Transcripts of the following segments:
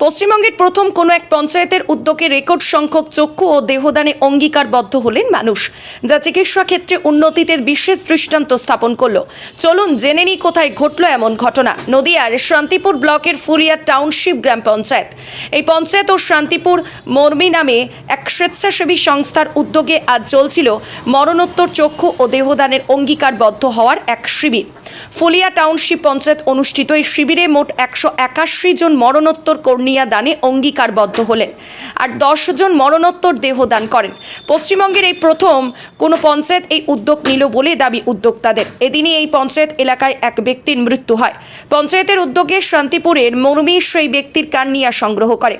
পশ্চিমবঙ্গের প্রথম কোনো এক পঞ্চায়েতের উদ্যোগে রেকর্ড সংখ্যক চক্ষু ও দেহদানে অঙ্গীকারবদ্ধ হলেন মানুষ, যা চিকিৎসা ক্ষেত্রে উন্নতিতে বিশেষ দৃষ্টান্ত স্থাপন করল। চলুন জেনে নিই কোথায় ঘটলো এমন ঘটনা। নদিয়ার শান্তিপুর ব্লকের ফুলিয়া টাউনশিপ গ্রাম পঞ্চায়েত। এই পঞ্চায়েত ও শান্তিপুর মর্মী নামে এক স্বেচ্ছাসেবী সংস্থার উদ্যোগে আজ চলছিল মরণোত্তর চক্ষু ও দেহদানের অঙ্গীকারবদ্ধ হওয়ার এক শিবির। ফুলিয়া টাউনশিপ পঞ্চায়েত অনুষ্ঠিত এই শিবিরে মোট একশো একাশি জন মরণোত্তর কর্নিয়া দানে অঙ্গীকারবদ্ধ হলেন আর দশ জন মরণোত্তর দেহদান করেন। পশ্চিমবঙ্গের এই প্রথম কোনো পঞ্চায়েত এই উদ্যোগ নিল বলে দাবি উদ্যোক্তাদের। এদিনই এই পঞ্চায়েত এলাকায় এক ব্যক্তির মৃত্যু হয়। পঞ্চায়েতের উদ্যোগে শান্তিপুরের মরমী সেই ব্যক্তির কান্নিয়া সংগ্রহ করে।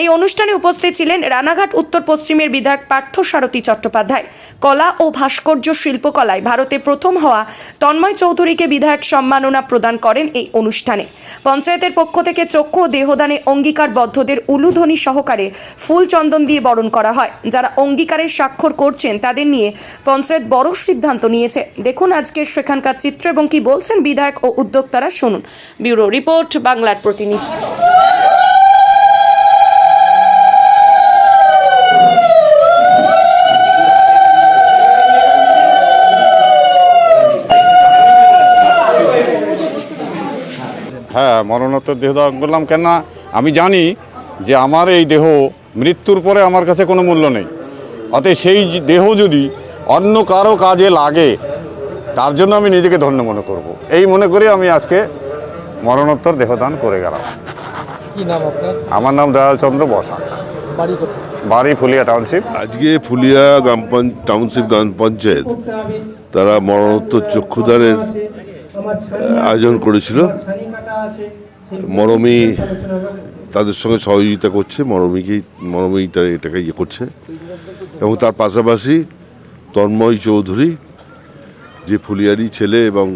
এই অনুষ্ঠানে উপস্থিত ছিলেন রানাঘাট উত্তর পশ্চিমের বিধায়ক পার্থ সারথী চট্টোপাধ্যায়, কলা ও ভাস্কর্য শিল্পকলায় ভারতে প্রথম হওয়া তন্ময় চৌধুরীকে বিধায়ক সম্মাননা প্রদান করেন এই অনুষ্ঠানে। পঞ্চায়েতের পক্ষ থেকে চক্ষু দেহদানে দেহদানে অঙ্গীকারবদ্ধদের উলুধ্বনি সহকারে ফুল চন্দন দিয়ে বরণ করা হয়। যারা অঙ্গীকারের স্বাক্ষর করছেন, তাদের নিয়ে পঞ্চায়েত বড় সিদ্ধান্ত নিয়েছে। দেখুন আজকের সেখানকার চিত্র এবং কি বলছেন বিধায়ক ও উদ্যোক্তারা শুনুন। ব্যুরো রিপোর্ট, বাংলার প্রতিনিধি। হ্যাঁ মরণোত্তর দান করলাম কেন আমি জানি যে আমার এই দেহ মৃত্যুর পরে আমার কাছে কোনো মূল্য নেই। অতএব সেই দেহ যদি অন্য কারও কাজে লাগে তার জন্য আমি নিজেকে ধন্য মনে করব। এই মনে করে আমি আজকে মরণোত্তর দেহদান করে গেলাম। কি নাম আপনার? আমার নাম দয়ালচন্দ্র বসাক। বাড়ি ফুলিয়া টাউনশিপ। আজকে ফুলিয়া গ্রাম পঞ্চ- টাউনশিপ গ্রাম পঞ্চায়েত তারা মরণোত্তর চক্ষুদানের আয়োজন করেছিল। মরমী তাদের সঙ্গে সহযোগিতা করছে মরমীকেই মরমী তারা এটাকে ইয়ে করছে। এবং তার পাশাপাশি তন্ময় চৌধুরী যে ফুলিয়ারি ছেলে এবং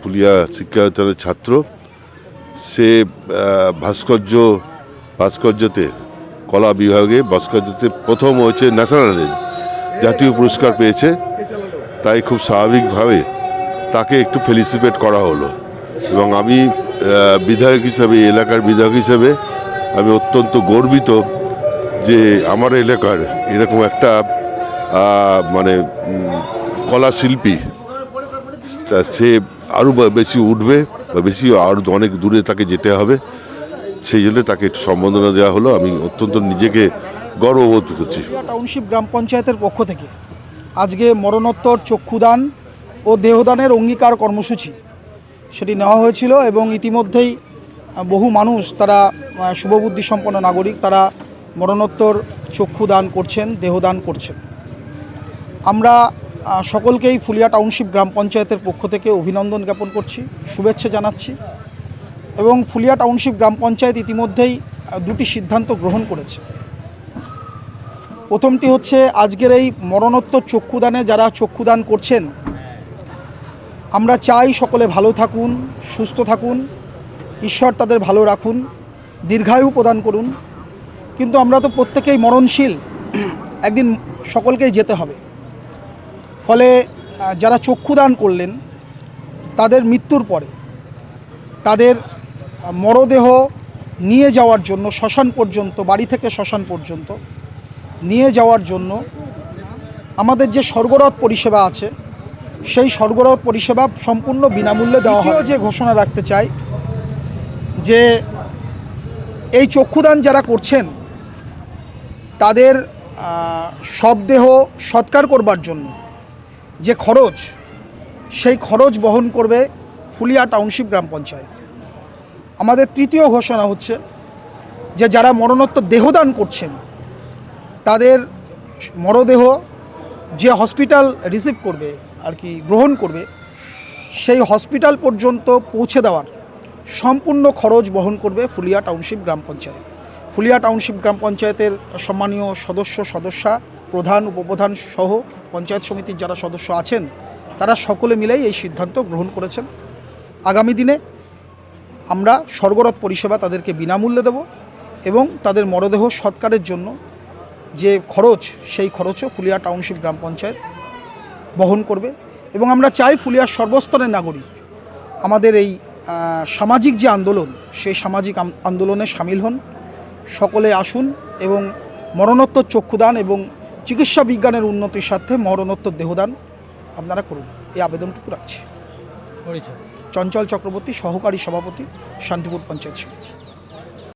ফুলিয়া শিক্ষায়তনের ছাত্র সে ভাস্কর্য ভাস্কর্যতে কলা বিভাগে ভাস্কর্যতে প্রথম হয়েছে ন্যাশনালে জাতীয় পুরস্কার পেয়েছে। তাই খুব স্বাভাবিকভাবে তাকে একটু ফেলিসিপেট করা হলো। এবং আমি বিধায়ক হিসাবে এলাকার বিধায়ক হিসাবে আমি অত্যন্ত গর্বিত যে আমার এলাকার এরকম একটা মানে কলা শিল্পী সে আরও বেশি উঠবে বা বেশি আরও অনেক দূরে তাকে যেতে হবে। সেই জন্য তাকে একটু সম্বোধনা দেওয়া হলো। আমি অত্যন্ত নিজেকে গর্ববোধ করছি। টাউনশিপ গ্রাম পঞ্চায়েতের পক্ষ থেকে আজকে মরণোত্তর, চক্ষুদান ও দেহদানের অঙ্গীকার কর্মসূচি সেটি নেওয়া হয়েছিল এবং ইতিমধ্যেই বহু মানুষ তারা শুভবুদ্ধি সম্পন্ন নাগরিক তারা মরণোত্তর চক্ষু দান করছেন দেহদান করছেন। আমরা সকলকেই ফুলিয়া টাউনশিপ গ্রাম পঞ্চায়েতের পক্ষ থেকে অভিনন্দন জ্ঞাপন করছি, শুভেচ্ছা জানাচ্ছি এবং ফুলিয়া টাউনশিপ গ্রাম পঞ্চায়েত ইতিমধ্যেই দুটি সিদ্ধান্ত গ্রহণ করেছে। প্রথমটি হচ্ছে, আজকের এই মরণোত্তর চক্ষুদানে যারা চক্ষুদান করছেন আমরা চাই সকলে ভালো থাকুন, সুস্থ থাকুন, ঈশ্বর তাদের ভালো রাখুন, দীর্ঘায়ু প্রদান করুন। কিন্তু আমরা তো প্রত্যেকেই মরণশীল, একদিন সকলকেই যেতে হবে। ফলে যারা চক্ষুদান করলেন, তাদের মৃত্যুর পরে, তাদের মরদেহ নিয়ে যাওয়ার জন্য, শ্মশান পর্যন্ত, বাড়ি থেকে শ্মশান পর্যন্ত নিয়ে যাওয়ার জন্য আমাদের যে স্বর্গরথ পরিষেবা আছে সেই সরবরাহ পরিষেবা সম্পূর্ণ বিনামূল্যে দেওয়া হয়। যে ঘোষণা রাখতে চাই, যে এই চক্ষুদান যারা করছেন, তাদের শবদেহ সৎকার করবার জন্য যে খরচ, সেই খরচ বহন করবে ফুলিয়া টাউনশিপ গ্রাম পঞ্চায়েত। আমাদের তৃতীয় ঘোষণা হচ্ছে যে যারা মরণোত্তর দেহদান করছেন, তাদের মরদেহ যে হসপিটাল রিসিভ করবে আর কি গ্রহণ করবে, সেই হসপিটাল পর্যন্ত পৌঁছে দেওয়ার সম্পূর্ণ খরচ বহন করবে ফুলিয়া টাউনশিপ গ্রাম পঞ্চায়েত। ফুলিয়া টাউনশিপ গ্রাম পঞ্চায়েতের সম্মানীয় সদস্য, সদস্যা, প্রধান, উপপ্রধান সহ পঞ্চায়েত সমিতির যারা সদস্য আছেন, তারা সকলে মিলেই এই সিদ্ধান্ত গ্রহণ করেছেন। আগামী দিনে আমরা স্বর্গরথ পরিষেবা তাদেরকে বিনামূল্যে দেব এবং তাদের মরদেহ সৎকারের জন্য যে খরচ, সেই খরচও ফুলিয়া টাউনশিপ গ্রাম পঞ্চায়েত বহন করবে এবং আমরা চাই ফুলিয়ার সর্বস্তরের নাগরিক। আমাদের এই সামাজিক যে আন্দোলন সেই সামাজিক আন্দোলনে সামিল হন। সকলে আসুন এবং মরণোত্তর চক্ষুদান এবং চিকিৎসা বিজ্ঞানের উন্নতির সাথে মরণোত্তর দেহদান আপনারা করুন। এই আবেদনটুকু রাখছি। চঞ্চল চক্রবর্তী সহকারী সভাপতি শান্তিপুর পঞ্চায়েত সমিতি।